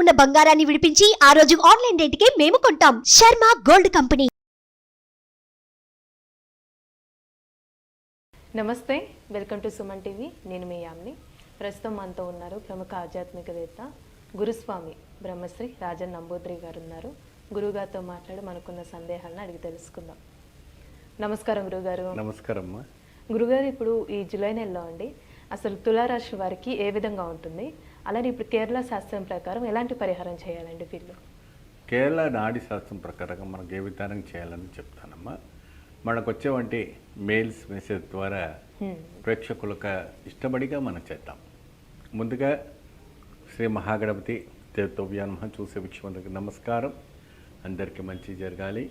ఉన్న బంగారాన్ని విడిపించి ఆ రోజు ఆన్లైన్ రేటుకే మేము కొంటాం. Sharma gold company. నమస్తే వెల్కమ్ టు సుమన్ టీవీ. నేను మీ యామ్ని. ప్రస్తుతం మనతో ఉన్నారు ప్రముఖ ఆధ్యాత్మికవేత్త గురుస్వామి బ్రహ్మశ్రీ రాజన్ నంబూద్రి గారు ఉన్నారు గురుగారితో మాట్లాడి మనకున్న సందేహాలను అడిగి తెలుసుకుందాం. నమస్కారం గురుగారు నమస్కారం అమ్మా. గురుగారు ఇప్పుడు ఈ జూలై నెలలో అండి అసలు తులారాశి వారికి ఏ విధంగా ఉంటుంది? అలానే ఇప్పుడు కేరళ శాస్త్రం ప్రకారం ఎలాంటి పరిహారం చేయాలండి వీళ్ళు? కేరళ నాడి శాస్త్రం ప్రకారంగా మనకు ఏ విధానం చేయాలని చెప్తానమ్మా. మనకు వచ్చేవంటి మెయిల్స్ మెసేజ్ ద్వారా ప్రేక్షకులకు ఇష్టపడిగా మనం చేద్దాం. ముందుగా శ్రీ మహాగణపతి దేవతవ్యాన్మ చూసే వీక్షకులకు నమస్కారం. అందరికీ మంచి జరగాలి.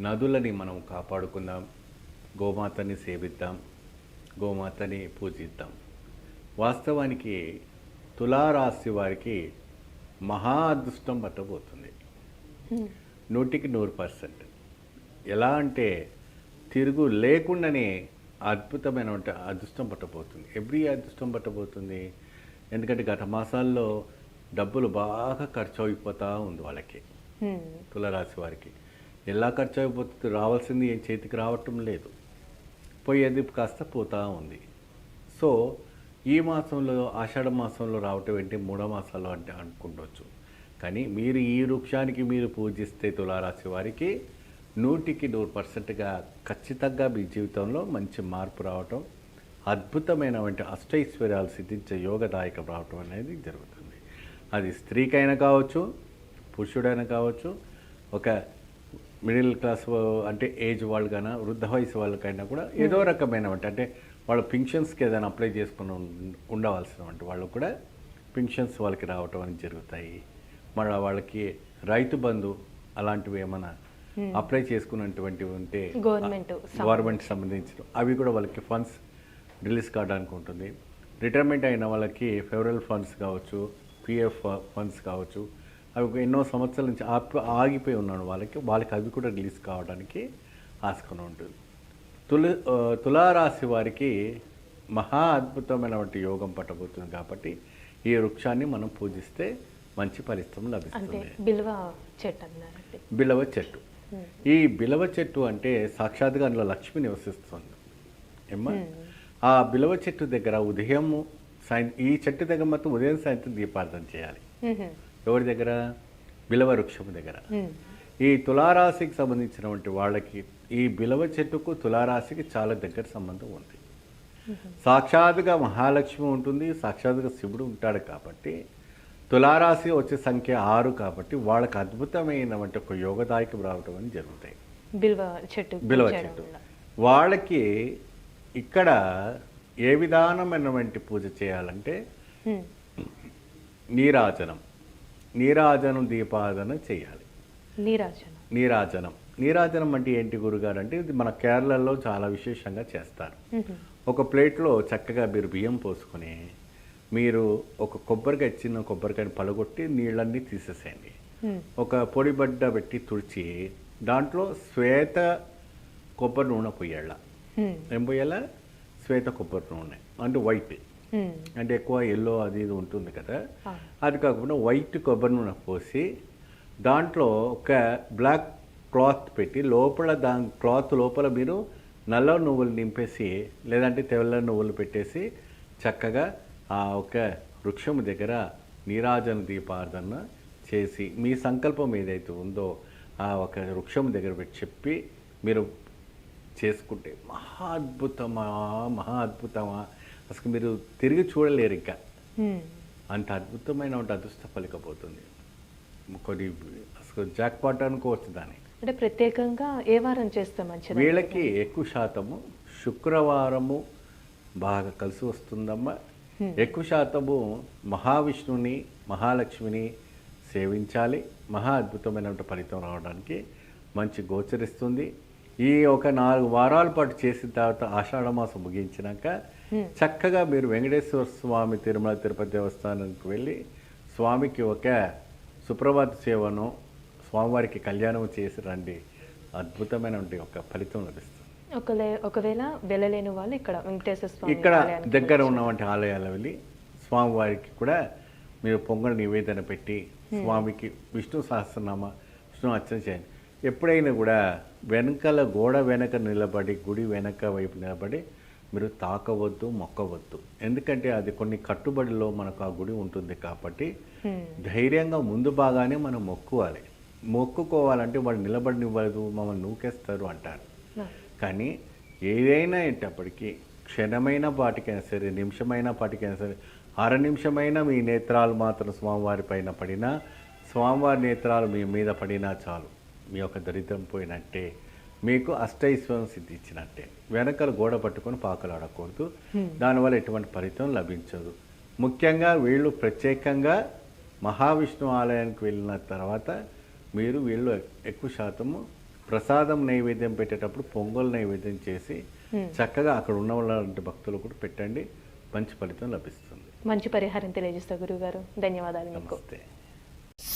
నదులని మనం కాపాడుకుందాం. గోమాతని సేవిద్దాం. గోమాతని పూజిద్దాం. వాస్తవానికి తులారాశి వారికి మహా అదృష్టం పట్టబోతుంది. నూటికి నూరు పర్సెంట్. ఎలా అంటే తిరుగు లేకుండానే అద్భుతమైన అదృష్టం పట్టబోతుంది. ఎవ్రీ అదృష్టం పట్టబోతుంది. ఎందుకంటే గత మాసాల్లో డబ్బులు బాగా ఖర్చు అయిపోతూ ఉంది వాళ్ళకి. తులరాశి వారికి. ఎలా ఖర్చు అయిపోతుంది రావాల్సింది ఏం చేతికి రావటం లేదు. పోయేది కాస్త పోతా ఉంది. సో ఈ మాసంలో ఆషాఢ మాసంలో రావటం ఏంటి? మూడో మాసాల్లో అంటే అనుకుంటవచ్చు కానీ మీరు ఈ వృక్షానికి మీరు పూజిస్తే తులారాశి వారికి నూటికి నూరు పర్సెంట్గా ఖచ్చితంగా మీ జీవితంలో మంచి మార్పు రావటం అద్భుతమైనటువంటి అష్టైశ్వర్యాలు సిద్ధించే యోగదాయకం రావటం అనేది జరుగుతుంది. అది స్త్రీకైనా కావచ్చు పురుషుడైనా కావచ్చు ఒక మిడిల్ క్లాస్ అంటే ఏజ్ వాళ్ళు కానీ వృద్ధ వయసు వాళ్ళకైనా కూడా ఏదో రకమైనటువంటి అంటే వాళ్ళ పింఛన్స్కి ఏదైనా అప్లై చేసుకుని ఉండవలసినటువంటి వాళ్ళు కూడా పింఛన్స్ వాళ్ళకి రావటం అనేది జరుగుతాయి. మళ్ళీ వాళ్ళకి రైతు బంధు అలాంటివి ఏమైనా అప్లై చేసుకున్నటువంటివి ఉంటే గవర్నమెంట్ గవర్నమెంట్ సంబంధించిన అవి కూడా వాళ్ళకి ఫండ్స్ రిలీజ్ కావడానికి ఉంటుంది. రిటైర్మెంట్ అయిన వాళ్ళకి ఫెడరల్ ఫండ్స్ కావచ్చు పిఎఫ్ ఫండ్స్ కావచ్చు అవి ఎన్నో సంవత్సరాల నుంచి ఆపి ఆగిపోయి ఉన్నాడు వాళ్ళకి. వాళ్ళకి అవి కూడా రిలీజ్ కావడానికి ఆస్కారం ఉంటుంది. తుల తులారాశి వారికి మహా అద్భుతమైనటువంటి యోగం పట్టబోతుంది కాబట్టి ఈ వృక్షాన్ని మనం పూజిస్తే మంచి ఫలితం లభిస్తుంది. బిల్వ చెట్టు బిలవ చెట్టు. ఈ బిలవ చెట్టు అంటే సాక్షాత్గా అందులో లక్ష్మి నివసిస్తుంది. ఏమ్మా? ఆ బిలవ చెట్టు దగ్గర ఉదయం సాయం ఈ చెట్టు దగ్గర మొత్తం ఉదయం సాయంత్రం దీపార్థన చేయాలి. ఎవరి దగ్గర? బిలవ వృక్షం దగ్గర. ఈ తులారాశికి సంబంధించినటువంటి వాళ్ళకి ఈ బిలవ చెట్టుకు తులారాశికి చాలా దగ్గర సంబంధం ఉంది. సాక్షాత్తుగా మహాలక్ష్మి ఉంటుంది సాక్షాత్తుగా శివుడు ఉంటాడు కాబట్టి తులారాశి వచ్చే సంఖ్య ఆరు కాబట్టి వాళ్ళకి అద్భుతమైనటువంటి ఒక యోగదాయకం రావటం అని జరుగుతాయి. బిల్వ చెట్టు బిలవ చెట్టు. వాళ్ళకి ఇక్కడ ఏ విధానమైనటువంటి పూజ చేయాలంటే. నీరాజనం. నీరాజనం దీపాదన చేయాలి నీరాజన నీరాజనం నీరాజనం అంటే ఏంటి గురుగారు అంటే ఇది మన కేరళలో చాలా విశేషంగా చేస్తారు. ఒక ప్లేట్లో చక్కగా మీరు బియ్యం పోసుకొని మీరు ఒక కొబ్బరికాయ చిన్న కొబ్బరికాయని పలగొట్టి నీళ్ళన్నీ తీసేసేయండి. ఒక పొడి బడ్డ పెట్టి తుడిచి దాంట్లో శ్వేత కొబ్బరి నూనె పొయ్యాల. ఏం పొయ్యాలా శ్వేత కొబ్బరి నూనె అంటే వైట్. అంటే ఎక్కువ ఎల్లో అది ఇది ఉంటుంది కదా. అది కాకుండా వైట్ కొబ్బరి నూనె పోసి దాంట్లో ఒక బ్లాక్ క్లాత్ పెట్టి లోపల దా క్లాత్ లోపల మీరు నల్ల నువ్వులు నింపేసి లేదంటే తెల్ల నువ్వులు పెట్టేసి చక్కగా ఆ ఒక వృక్షం దగ్గర నీరాజన దీపార్థన చేసి మీ సంకల్పం ఏదైతే ఉందో ఆ ఒక వృక్షం దగ్గర పెట్టి చెప్పి మీరు చేసుకుంటే మహా అద్భుతమా మహా అద్భుతమా. అసలు మీరు తిరిగి చూడలేరు ఇంకా. అంత అద్భుతమైన అదృష్ట పలికపోతుంది కొన్ని అసలు జాక్పాట్ అనుకోవచ్చు దాన్ని. అంటే ప్రత్యేకంగా ఏ వారం చేస్తే మంచిది? వీళ్ళకి ఎక్కువ శాతము శుక్రవారము బాగా కలిసి వస్తుందమ్మా. ఎక్కువ శాతము మహావిష్ణువుని మహాలక్ష్మిని సేవించాలి. మహా అద్భుతమైన ఫలితం రావడానికి మంచి గోచరిస్తుంది. ఈ ఒక నాలుగు వారాల పాటు చేసిన తర్వాత ఆషాఢ మాసం ముగించినాక చక్కగా మీరు వెంకటేశ్వర స్వామి తిరుమల తిరుపతి దేవస్థానానికి వెళ్ళి స్వామికి ఒక సుప్రభాత సేవను స్వామివారికి కళ్యాణం చేసి రండి. అద్భుతమైన ఒక ఫలితం లభిస్తుంది. ఒకవేళ వెళ్ళలేని వాళ్ళు ఇక్కడ వెంకటేశ్వర స్వామి ఇక్కడ దగ్గర. ఉన్నటువంటి ఆలయాలు వెళ్ళి స్వామివారికి కూడా మీరు పొంగల్ నివేదన పెట్టి స్వామికి విష్ణు సహస్రనామ విష్ణు అర్చన చేయండి. ఎప్పుడైనా కూడా వెనకాల గోడ వెనక నిలబడి గుడి వెనక వైపు నిలబడి మీరు తాకవద్దు మొక్కవద్దు. ఎందుకంటే అది కొన్ని కట్టుబడిలో మనకు ఆ గుడి ఉంటుంది కాబట్టి ధైర్యంగా ముందు బాగానే మనం మొక్కువాలి. మొక్కుకోవాలంటే వాళ్ళు నిలబడినివ్వదు మమ్మల్ని నూకేస్తారు అంటారు. కానీ ఏదైనా ఏంటప్పటికీ క్షణమైన పాటికైనా సరే నిమిషమైన పాటికైనా సరే అర నిమిషమైన మీ నేత్రాలు మాత్రం స్వామివారి పైన పడినా స్వామివారి నేత్రాలు మీ మీద పడినా చాలు. మీ యొక్క దరిద్రం పోయినట్టే మీకు అష్టైశ్వర్యం సిద్ధించినట్టే. వెనకల గోడ పట్టుకొని పాకలాడకూడదు. దానివల్ల ఎటువంటి ఫలితం లభించదు. ముఖ్యంగా వీళ్ళు ప్రత్యేకంగా మహావిష్ణు ఆలయానికి వెళ్ళిన తర్వాత మీరు వీళ్ళు ఎక్కువ శాతము ప్రసాదం నైవేద్యం పెట్టేటప్పుడు పొంగల్ నైవేద్యం చేసి చక్కగా అక్కడ ఉన్న వాళ్ళంటి భక్తులు కూడా పెట్టండి. మంచి ఫలితం లభిస్తుంది. మంచి పరిహారం తెలియజేస్తారు గురుగారు ధన్యవాదాలు మీకు. నమస్తే.